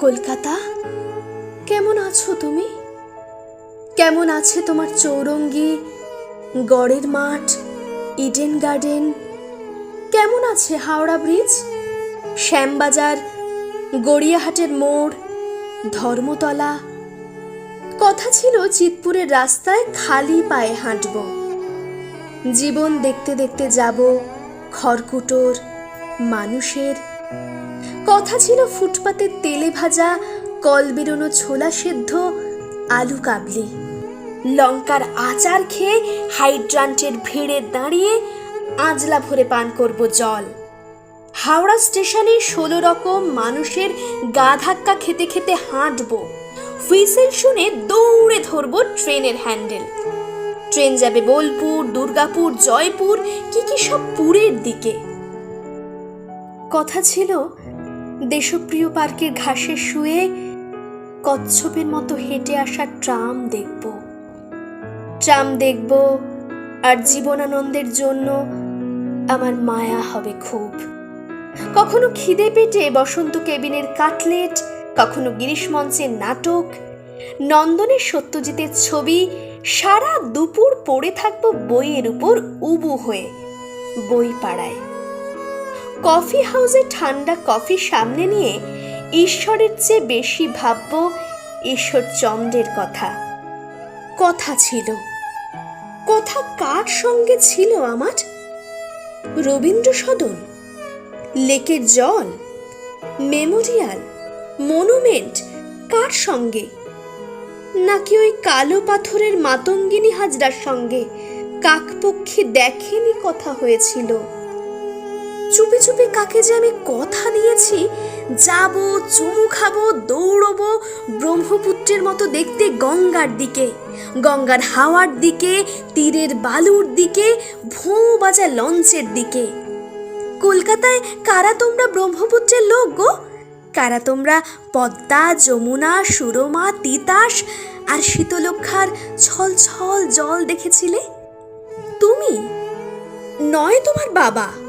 কলকাতা? কেমন আছো তুমি? কেমন আছে তোমার চৌরঙ্গি, গড়ের মাঠ, ইডেন গার্ডেন? কেমন আছে হাওড়া ব্রিজ? শ্যামবাজার, গড়িয়াহাটের মোড়, ধর্মতলা? কথা ছিল চিতপুরের রাস্তায় খালি পায়ে হাঁটব। জীবন দেখতে দেখতে যাব খড়কুটোর মানুষের কথা ছিল ফুটপাতে তেলে ভাজা, কল বেরোনো ছোলা সেদ্ধ, আলু কাবলি। লঙ্কার আচার খেয়ে হাইড্রান্টের ভিড়ে দাঁড়িয়ে আজলা ভরে পান করব জল। হাওড়া স্টেশনে ষোলো রকম মানুষের গা ধাক্কা খেতে খেতে হাঁটবো। হুইসেল শুনে দৌড়ে ধরবো ট্রেনের হ্যান্ডেল। ট্রেন যাবে বোলপুর, দুর্গাপুর, জয়পুর, কি কি সব পুরের দিকে। কথা ছিল দেশপ্রিয় পার্কের ঘাসে শুয়ে কচ্ছপের মতো হেঁটে আসা ট্রাম দেখব। ট্রাম দেখব আর জীবনানন্দের জন্য আমার মায়া হবে খুব। কখনো খিদে পেটে বসন্ত কেবিনের কাটলেট, কখনো গিরিশ মঞ্চের নাটক, নন্দনের সত্যজিতের ছবি, সারা দুপুর পড়ে থাকব বইয়ের উপর উবু হয়ে, বই পাড়ায়। কফি হাউসে ঠান্ডা কফি সামনে নিয়ে ঈশ্বরের চেয়ে বেশি ভাবব ঈশ্বর চন্দ্রের কথা। কথা ছিল। কথা কার সঙ্গে ছিল আমার? রবীন্দ্র সদন লেকের জল, মেমোরিয়াল, মনুমেন্ট, কার সঙ্গে? নাকি ওই কালো পাথরের মাতঙ্গিনী হাজরার সঙ্গে কাকপক্ষী দেখেনি কথা হয়েছিল? চুপি চুপি কাকে যে আমি কথা দিয়েছি, যাব, চুমু খাব, দৌড়বো ব্রহ্মপুত্রের মতো দেখতে গঙ্গার দিকে, গঙ্গার হাওয়ার দিকে, তীরের বালুর দিকে, ভোঁ বাজা লঞ্চের দিকে। কলকাতায় কারা তোমরা ব্রহ্মপুত্রের লোক গো? কারা তোমরা পদ্মা, যমুনা, সুরমা, তিতাস আর শীতলক্ষার ছল ছল জল দেখেছিলে? তুমি? নয় তোমার বাবা।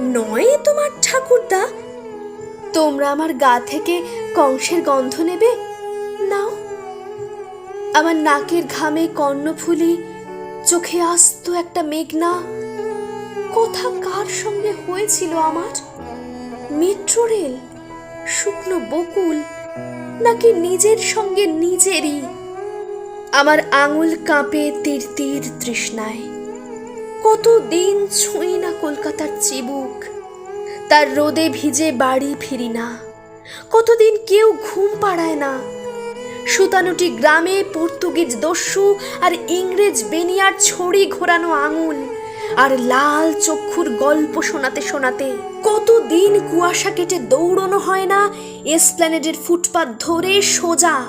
নয় তোমার ঠাকুরদা? তোমরা আমার গা থেকে কংসের গন্ধ নেবে? নাও। আমার নাকের ঘামে কর্ণফুলি, চোখে আসতো একটা মেঘনা। কথা কার সঙ্গে হয়েছিল আমার? মেট্রো রেল, শুকনো বকুল, নাকি নিজের সঙ্গে নিজেরই? আমার আঙুল কাঁপে তীর তীর তৃষ্ণায়। কতদিন ছুঁই না কলকাতার চিবুক। তার রোদে ভিজে বাড়ি ফিরি না। কতদিন কেউ ঘুম পাড়ায় না। সুতানুটি গ্রামে পর্তুগিজ দস্যু আর ইংরেজ বেনিয়ার ছড়ি ঘোরানো আঙুল আর লাল চক্ষুর গল্প শোনাতে শোনাতে কতদিন কুয়াশা কেটে দৌড়নো হয় না এসপ্ল্যানেডের ফুটপাত ধরে সোজা।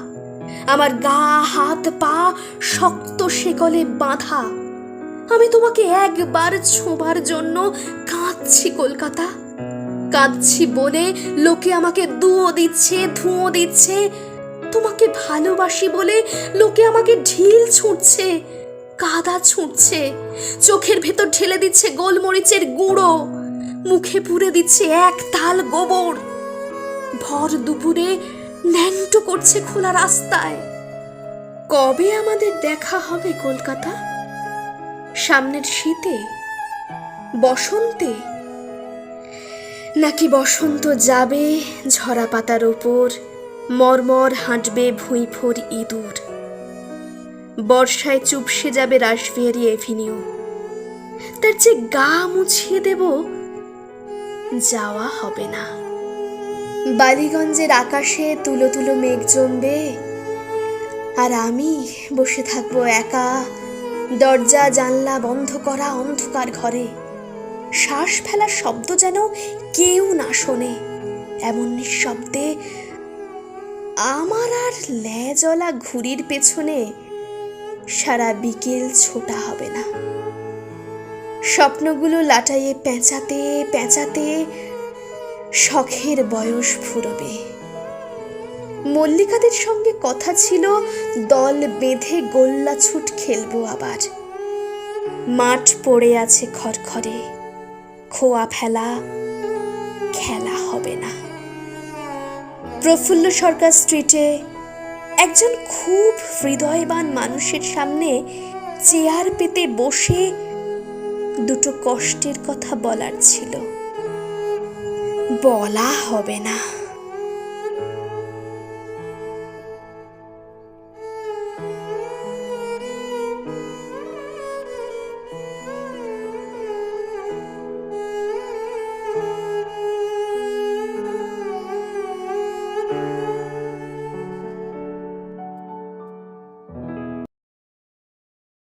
আমার গা, হাত, পা শক্ত শেকলে বাঁধা। আমি তোমাকে একবার ছোঁবার জন্য কাঁদছি, কলকাতা। কাঁদছি বলে লোকে আমাকে দুয়ো দিচ্ছে, ধুঁয়ো দিচ্ছে। তোমাকে ভালোবাসি বলে লোকে আমাকে ঢিল ছুঁড়ছে, কাদা ছুঁড়ছে। চোখের ভেতর ঢেলে দিচ্ছে গোলমরিচের গুঁড়ো, মুখে পুরে দিচ্ছে এক তাল গোবর। ভর দুপুরে ন্যাংটো করছে খোলা রাস্তায়। কবে আমাদের দেখা হবে, কলকাতা? সামনের শীতে? বসন্তে? নাকি বসন্ত যাবে ঝরা পাতার ওপর মরমর হাঁটবে ভুঁইফোর ইঁদুর? বর্ষায় চুপসে যাবে রাসবিহারি এভিনিউ। তার যে গা মুছিয়ে দেব, যাওয়া হবে না। বালিগঞ্জের আকাশে তুলো তুলো মেঘ জমবে, আর আমি বসে থাকব একা দরজা, জানলা বন্ধ করা অন্ধকার ঘরে। শ্বাস ফেলার শব্দ যেন কেউ না শোনে। এমন নিঃশব্দে আমার আর ল্যাজলা ঘুড়ির পেছনে সারা বিকেল ছোটা হবে না। স্বপ্নগুলো লাটাইয়ে পেঁচাতে পেঁচাতে শখের বয়স ফুরবে। মল্লিকাদের সঙ্গে কথা ছিল, দল বেঁধে গোল্লা ছুট খেলব আবার। মাঠ পড়ে আছে খড়খড়ে, খোয়া ফেলা, খেলা হবে না। প্রফুল্ল সরকার স্ট্রিটে একজন খুব হৃদয়বান মানুষের সামনে চেয়ার পেতে বসে দুটো কষ্টের কথা বলার ছিল। বলা হবে না।